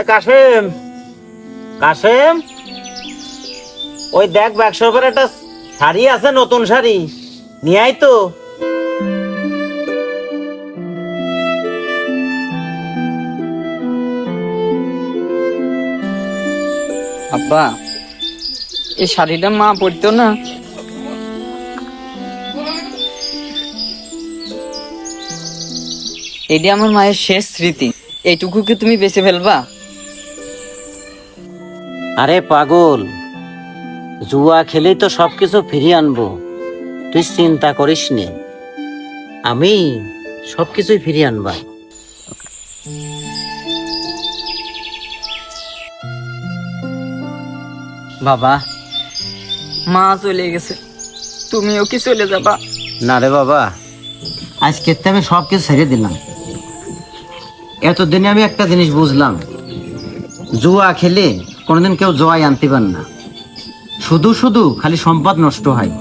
এ ওই দেখ একটা শাড়ি আছে, নতুন শাড়ি। তো। আব্বা, এই শাড়িটা মা পরতো না? এটি আমার মায়ের শেষ স্মৃতি। এইটুকু কি তুমি বেঁচে ফেলবা? আরে পাগল জুয়া খেলেই তো সবকিছু ফিরিয়ে আনব। তুই চিন্তা করিস নে আমি সবকিছুই ফিরিয়ে আনবা। বাবা মা চলে গেছে তুমিও কি চলে যাবা? না রে বাবা আজকে তো আমি সব কিছু ছেড়ে দিলাম। এতদিনে আমি একটা জিনিস বুঝলাম জুয়া খেলে কোনোদিন কেউ জয় আনতে পার না। শুধু শুধু খালি সম্পদ নষ্ট হয়।